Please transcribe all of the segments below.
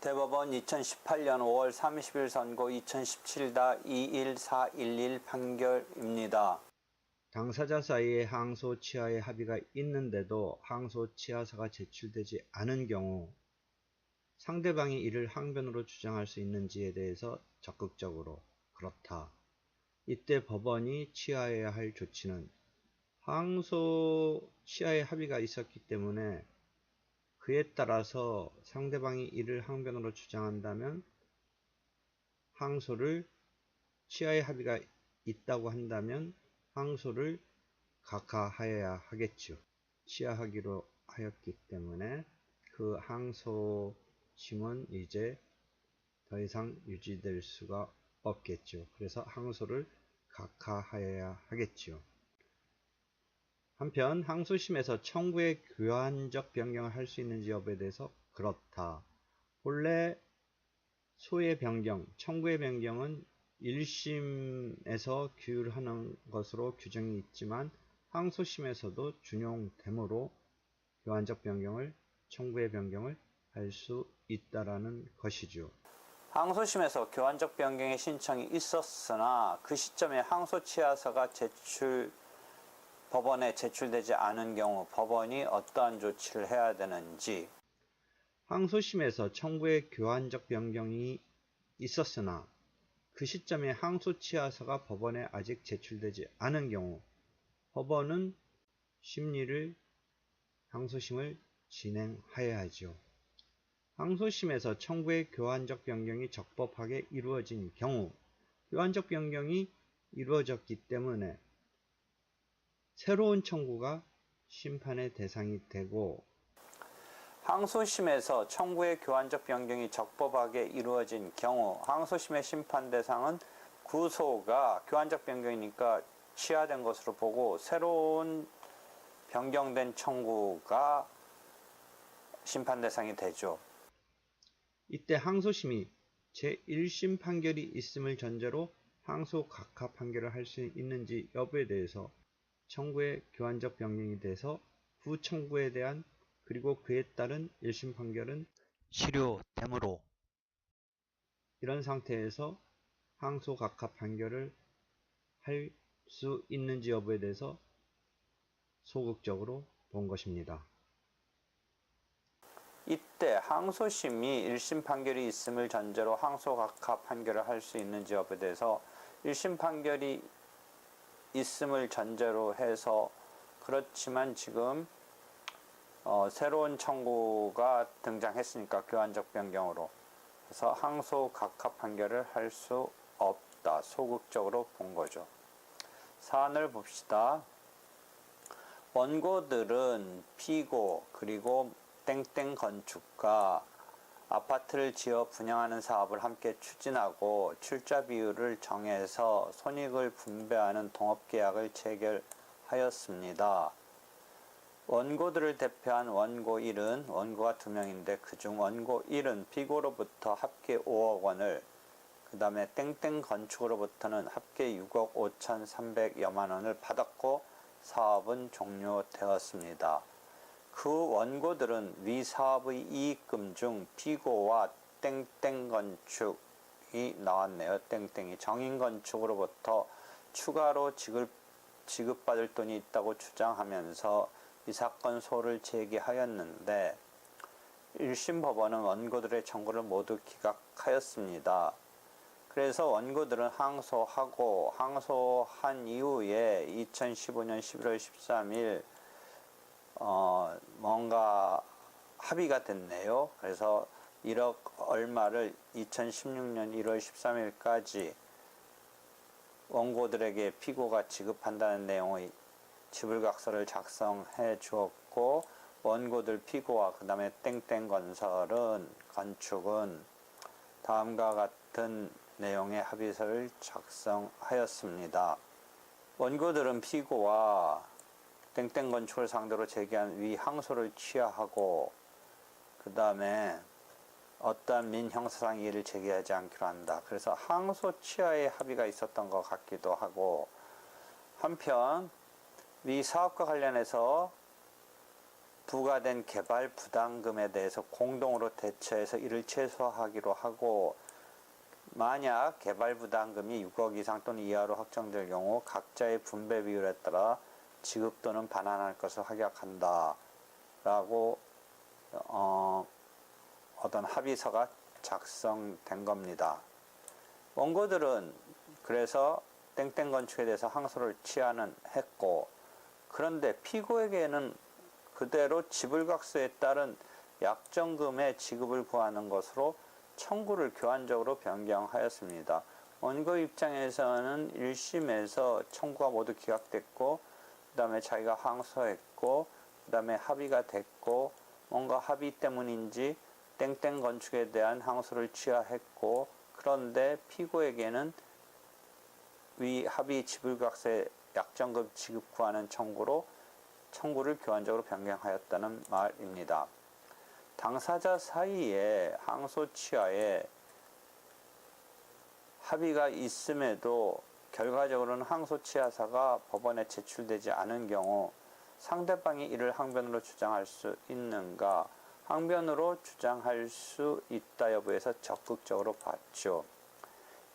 대법원 2018년 5월 30일 선고 2017-21411 판결입니다. 당사자 사이에 항소 치하의 합의가 있는데도 항소 치하서가 제출되지 않은 경우 상대방이 이를 항변으로 주장할 수 있는지에 대해서 적극적으로 그렇다. 이때 법원이 취하해야 할 조치는 항소 치하의 합의가 있었기 때문에 그에 따라서 상대방이 이를 항변으로 주장한다면 항소를 치하의 합의가 있다고 한다면 항소를 각하하여야 하겠죠. 치하하기로 하였기 때문에 그 항소심은 이제 더 이상 유지될 수가 없겠죠. 그래서 항소를 각하하여야 하겠죠. 한편 항소심에서 청구의 교환적 변경을 할 수 있는지 여부에 대해서 그렇다. 본래 소의 변경, 청구의 변경은 1심에서 규율하는 것으로 규정이 있지만 항소심에서도 준용되므로 교환적 변경을 청구의 변경을 할 수 있다라는 것이죠. 항소심에서 교환적 변경의 신청이 있었으나 그 시점에 항소 취하서가 제출 법원에 제출되지 않은 경우 법원이 어떠한 조치를 해야 되는지 항소심에서 청구의 교환적 변경이 있었으나 그 시점에 항소 취하서가 법원에 아직 제출되지 않은 경우 법원은 심리를 항소심을 진행하여야죠. 항소심에서 청구의 교환적 변경이 적법하게 이루어진 경우 교환적 변경이 이루어졌기 때문에 새로운 청구가 심판의 대상이 되고 항소심에서 청구의 교환적 변경이 적법하게 이루어진 경우 항소심의 심판 대상은 구소가 교환적 변경이니까 취하된 것으로 보고 새로운 변경된 청구가 심판 대상이 되죠. 이때 항소심이 제1심 판결이 있음을 전제로 항소 각하 판결을 할 수 있는지 여부에 대해서 청구의 교환적 변경이 돼서 후 청구에 대한 그리고 그에 따른 1심 판결은 실효되므로 이런 상태에서 항소 각하 판결을 할 수 있는지 여부에 대해서 소극적으로 본 것입니다. 이때 항소심이 1심 판결이 있음을 전제로 항소 각하 판결을 할 수 있는지 여부에 대해서 1심 판결이 있음을 전제로 해서 그렇지만 지금 어, 새로운 청구가 등장했으니까 교환적 변경으로 그래서 항소 각하 판결을 할 수 없다 소극적으로 본 거죠. 사안을 봅시다. 원고들은 피고 그리고 땡땡 건축가 아파트를 지어 분양하는 사업을 함께 추진하고 출자 비율을 정해서 손익을 분배하는 동업 계약을 체결하였습니다. 원고들을 대표한 원고 1은 원고가 두 명인데 그중 원고 1은 피고로부터 합계 5억 원을 그 다음에 땡땡 건축으로부터는 합계 6억 5,300여만 원을 받았고 사업은 종료되었습니다. 그 원고들은 위 사업의 이익금 중 피고와 땡땡 건축이 나왔네요. 땡땡이 정인 건축으로부터 추가로 지급, 지급받을 돈이 있다고 주장하면서 이 사건 소를 제기하였는데 1심 법원은 원고들의 청구를 모두 기각하였습니다. 그래서 원고들은 항소하고 항소한 이후에 2015년 11월 13일 어, 뭔가 합의가 됐네요. 그래서 1억 얼마를 2016년 1월 13일까지 원고들에게 피고가 지급한다는 내용의 지불각서를 작성해 주었고 원고들 피고와 그 다음에 땡땡 건설은 건축은 다음과 같은 내용의 합의서를 작성하였습니다. 원고들은 피고와 땡땡 건축을 상대로 제기한 위 항소를 취하하고 그 다음에 어떠한 민형사상 이의를 제기하지 않기로 한다. 그래서 항소 취하의 합의가 있었던 것 같기도 하고 한편 위 사업과 관련해서 부과된 개발 부담금에 대해서 공동으로 대처해서 이를 최소화하기로 하고 만약 개발 부담금이 6억 이상 또는 이하로 확정될 경우 각자의 분배 비율에 따라 지급 또는 반환할 것을 확약한다. 라고 어, 어떤 합의서가 작성된 겁니다. 원고들은 그래서 땡땡 건축에 대해서 항소를 취하는 했고 그런데 피고에게는 그대로 지불각서에 따른 약정금의 지급을 구하는 것으로 청구를 교환적으로 변경하였습니다. 원고 입장에서는 1심에서 청구가 모두 기각됐고 그 다음에 자기가 항소했고 그 다음에 합의가 됐고 뭔가 합의 때문인지 땡땡 건축에 대한 항소를 취하했고 그런데 피고에게는 위 합의 지불각세 약정금 지급 구하는 청구로 청구를 교환적으로 변경하였다는 말입니다. 당사자 사이에 항소 취하에 합의가 있음에도 결과적으로는 항소 취하사가 법원에 제출되지 않은 경우 상대방이 이를 항변으로 주장할 수 있는가 항변으로 주장할 수 있다 여부에서 적극적으로 봤죠.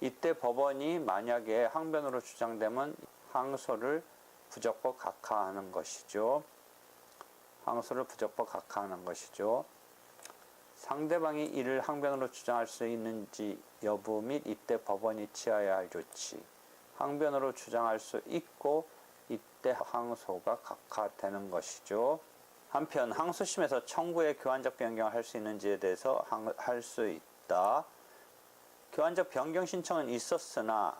이때 법원이 만약에 항변으로 주장되면 항소를 부적법 각하하는 것이죠. 항소를 부적법 각하하는 것이죠. 상대방이 이를 항변으로 주장할 수 있는지 여부 및 이때 법원이 취하여야 할 조치. 항변으로 주장할 수 있고 이때 항소가 각하되는 것이죠. 한편 항소심에서 청구의 교환적 변경을 할 수 있는지에 대해서 할 수 있다. 교환적 변경 신청은 있었으나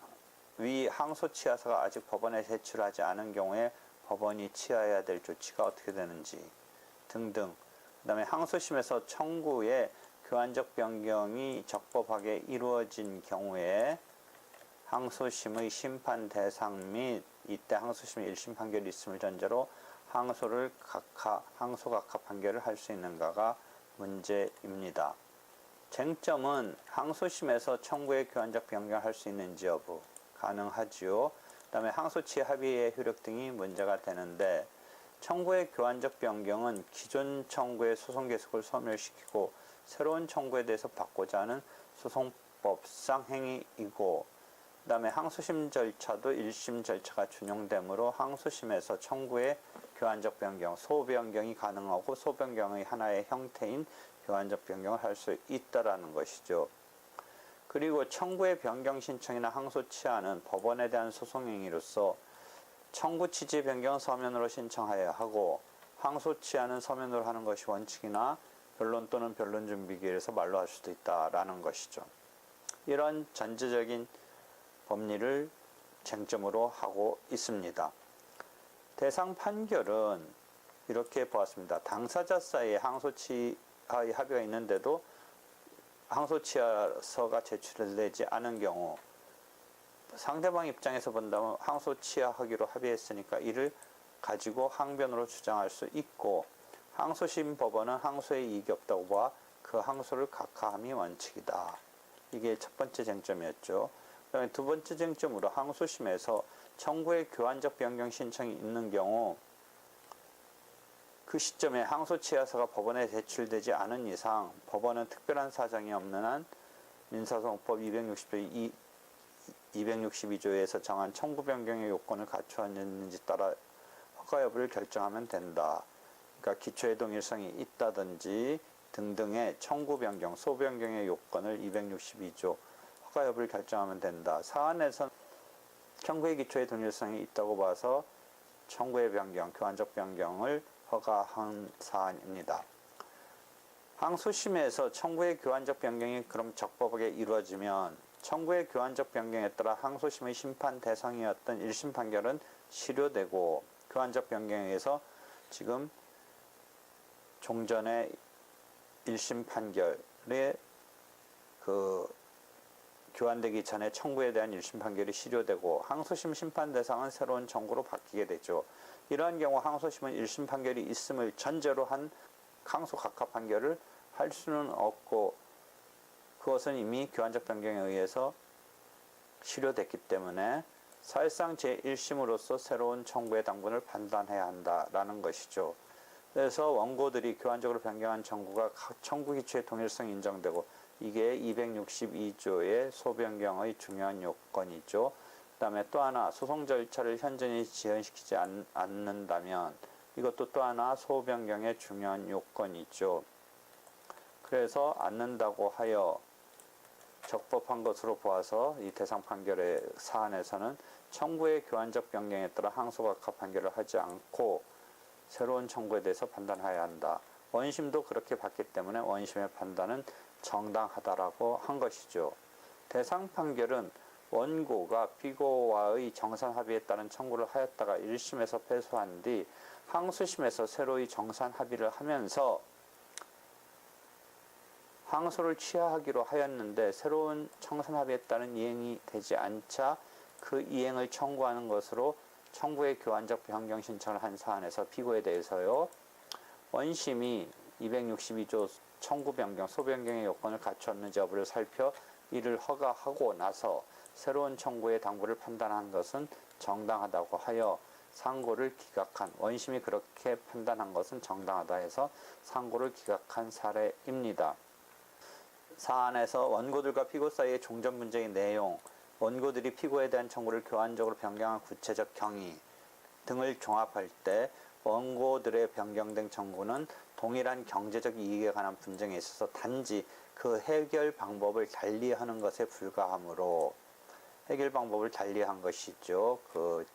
위 항소 취하사가 아직 법원에 제출하지 않은 경우에 법원이 취하해야 될 조치가 어떻게 되는지 등등. 그다음에 항소심에서 청구의 교환적 변경이 적법하게 이루어진 경우에 항소심의 심판 대상 및 이때 항소심의 1심 판결이 있음을 전제로 항소를 각하, 항소 각하 판결을 할 수 있는가가 문제입니다. 쟁점은 항소심에서 청구의 교환적 변경을 할 수 있는지 여부 가능하지요. 그 다음에 항소치 합의의 효력 등이 문제가 되는데 청구의 교환적 변경은 기존 청구의 소송 계속을 소멸시키고 새로운 청구에 대해서 받고자 하는 소송법상 행위이고 그 다음에 항소심 절차도 1심 절차가 준용되므로 항소심에서 청구의 교환적 변경, 소변경이 가능하고 소변경의 하나의 형태인 교환적 변경을 할 수 있다라는 것이죠. 그리고 청구의 변경 신청이나 항소 취하는 법원에 대한 소송 행위로서 청구 취지 변경 서면으로 신청하여야 하고 항소 취하는 서면으로 하는 것이 원칙이나 변론 또는 변론 준비기일에서 말로 할 수도 있다라는 것이죠. 이런 전제적인 법리를 쟁점으로 하고 있습니다. 대상 판결은 이렇게 보았습니다. 당사자 사이에 항소치하의 합의가 있는데도 항소치하서가 제출되지 않은 경우 상대방 입장에서 본다면 항소치하하기로 합의했으니까 이를 가지고 항변으로 주장할 수 있고 항소심 법원은 항소에 이익이 없다고 봐 그 항소를 각하함이 원칙이다. 이게 첫 번째 쟁점이었죠. 그다음에 두 번째 쟁점으로 항소심에서 청구의 교환적 변경 신청이 있는 경우 그 시점에 항소치하서가 법원에 제출되지 않은 이상 법원은 특별한 사정이 없는 한 민사소송법 260조 262조에서 정한 청구 변경의 요건을 갖추었는지 따라 허가 여부를 결정하면 된다. 그러니까 기초의 동일성이 있다든지 등등의 청구 변경, 소 변경의 요건을 262조 허가 여부를 결정하면 된다. 사안에선 청구의 기초의 동일성이 있다고 봐서 청구의 변경, 교환적 변경을 허가한 사안입니다. 항소심에서 청구의 교환적 변경이 그럼 적법하게 이루어지면 청구의 교환적 변경에 따라 항소심의 심판 대상이었던 1심 판결은 실효되고 교환적 변경에 의해서 지금 종전의 1심 판결의 그 교환되기 전에 청구에 대한 1심 판결이 실효되고 항소심 심판 대상은 새로운 청구로 바뀌게 되죠. 이러한 경우 항소심은 1심 판결이 있음을 전제로 한 항소 각하 판결을 할 수는 없고 그것은 이미 교환적 변경에 의해서 실효됐기 때문에 사실상 제1심으로서 새로운 청구의 당분을 판단해야 한다라는 것이죠. 그래서 원고들이 교환적으로 변경한 청구가 각 청구 기초의 동일성이 인정되고 이게 262조의 소변경의 중요한 요건이죠. 그 다음에 또 하나 소송 절차를 현저히 지연시키지 않, 않는다면 이것도 또 하나 소변경의 중요한 요건이죠. 그래서 않는다고 하여 적법한 것으로 보아서 이 대상 판결의 사안에서는 청구의 교환적 변경에 따라 항소각하 판결을 하지 않고 새로운 청구에 대해서 판단해야 한다. 원심도 그렇게 봤기 때문에 원심의 판단은 정당하다라고 한 것이죠. 대상 판결은 원고가 피고와의 정산 합의에 따른 청구를 하였다가 1심에서 패소한 뒤 항소심에서 새로이 정산 합의를 하면서 항소를 취하하기로 하였는데 새로운 청산 합의에 따른 이행이 되지 않자 그 이행을 청구하는 것으로 청구의 교환적 변경 신청을 한 사안에서 피고에 대해서요. 원심이 262조 청구 변경, 소변경의 요건을 갖췄는지 여부를 살펴 이를 허가하고 나서 새로운 청구의 당부를 판단한 것은 정당하다고 하여 상고를 기각한 원심이 그렇게 판단한 것은 정당하다 해서 상고를 기각한 사례입니다. 사안에서 원고들과 피고 사이의 종전 문제의 내용, 원고들이 피고에 대한 청구를 교환적으로 변경한 구체적 경위 등을 종합할 때 원고들의 변경된 청구는 동일한 경제적 이익에 관한 분쟁에 있어서 단지 그 해결 방법을 달리하는 것에 불과하므로 해결 방법을 달리한 것이죠. 그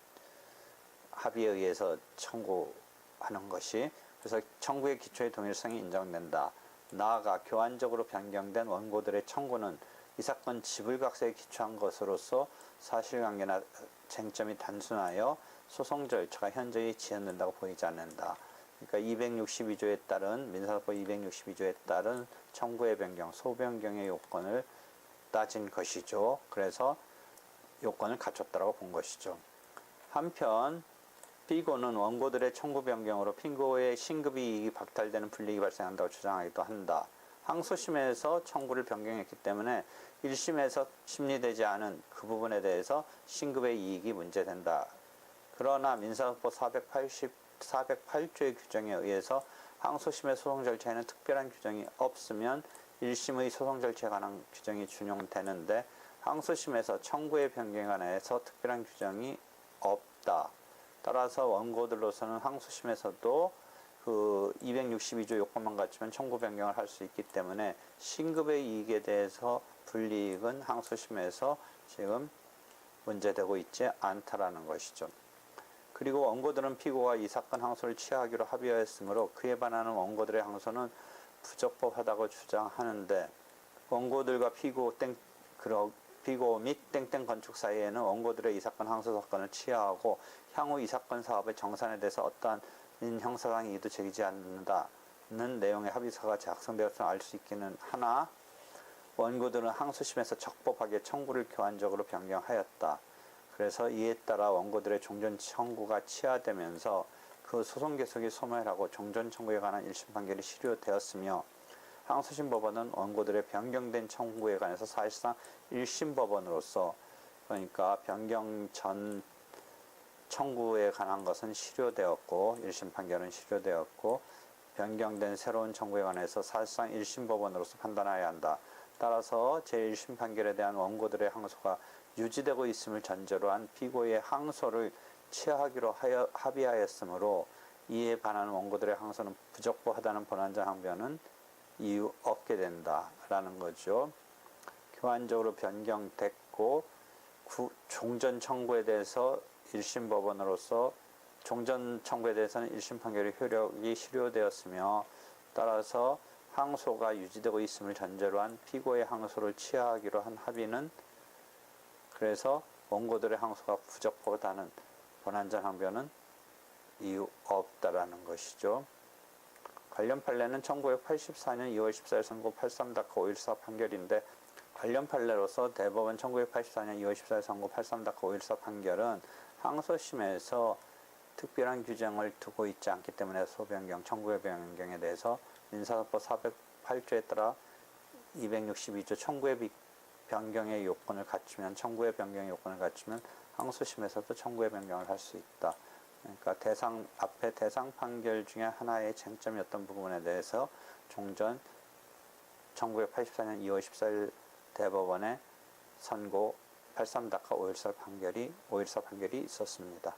합의에 의해서 청구하는 것이 그래서 청구의 기초의 동일성이 인정된다. 나아가 교환적으로 변경된 원고들의 청구는 이 사건 지불각서에 기초한 것으로서 사실관계나 쟁점이 단순하여 소송 절차가 현저히 지연된다고 보이지 않는다. 그러니까 262조에 따른 민사법 262조에 따른 청구의 변경, 소변경의 요건을 따진 것이죠. 그래서 요건을 갖췄다고 본 것이죠. 한편 피고는 원고들의 청구 변경으로 피고의 신급이 이익이 박탈되는 불이익이 발생한다고 주장하기도 한다. 항소심에서 청구를 변경했기 때문에 1심에서 심리되지 않은 그 부분에 대해서 신급의 이익이 문제된다. 그러나 민사법 480, 408조의 규정에 의해서 항소심의 소송 절차에는 특별한 규정이 없으면 1심의 소송 절차에 관한 규정이 준용되는데 항소심에서 청구의 변경에 관해서 특별한 규정이 없다. 따라서 원고들로서는 항소심에서도 그 262조 요건만 갖추면 청구 변경을 할 수 있기 때문에 신급의 이익에 대해서 불이익은 항소심에서 지금 문제되고 있지 않다라는 것이죠. 그리고 원고들은 피고가 이 사건 항소를 취하기로 합의하였으므로 그에 반하는 원고들의 항소는 부적법하다고 주장하는데 원고들과 피고 땡 그러 피고 및 땡땡 건축 사이에는 원고들의 이 사건 항소 사건을 취하하고 향후 이 사건 사업의 정산에 대해서 어떠한 형사상 이의도 제기지 않는다는 내용의 합의서가 작성되었음을 알 수 있기는 하나 원고들은 항소심에서 적법하게 청구를 교환적으로 변경하였다. 그래서 이에 따라 원고들의 종전 청구가 취하되면서 그 소송 계속이 소멸하고 종전 청구에 관한 1심 판결이 실효되었으며 항소심 법원은 원고들의 변경된 청구에 관해서 사실상 1심 법원으로서 그러니까 변경 전 청구에 관한 것은 실효되었고 1심 판결은 실효되었고 변경된 새로운 청구에 관해서 사실상 1심 법원으로서 판단해야 한다. 따라서 제1심 판결에 대한 원고들의 항소가 유지되고 있음을 전제로 한 피고의 항소를 취하기로 하여, 합의하였으므로 이에 반하는 원고들의 항소는 부적법하다는 본안전 항변은 이유 없게 된다라는 거죠. 교환적으로 변경됐고 구, 종전 청구에 대해서 1심 법원으로서 종전 청구에 대해서는 1심 판결의 효력이 실효되었으며 따라서 항소가 유지되고 있음을 전제로 한 피고의 항소를 취하기로 한 합의는 그래서 원고들의 항소가 부적법하다는 본안전 항변은 이유 없다라는 것이죠. 관련 판례는 1984년 2월 14일 선고 83-514 판결인데 관련 판례로서 대법원 1984년 2월 14일 선고 83-514 판결은 항소심에서 특별한 규정을 두고 있지 않기 때문에 소변경, 청구의 변경에 대해서 민사법 408조에 따라 262조 청구의 비- 변경의 요건을 갖추면 청구의 변경의 요건을 갖추면 항소심에서도 청구의 변경을 할 수 있다. 그러니까 대상 앞에 대상 판결 중에 하나의 쟁점이었던 부분에 대해서 종전 1984년 2월 14일 대법원의 선고 83다카 514 판결이 514 판결이 있었습니다.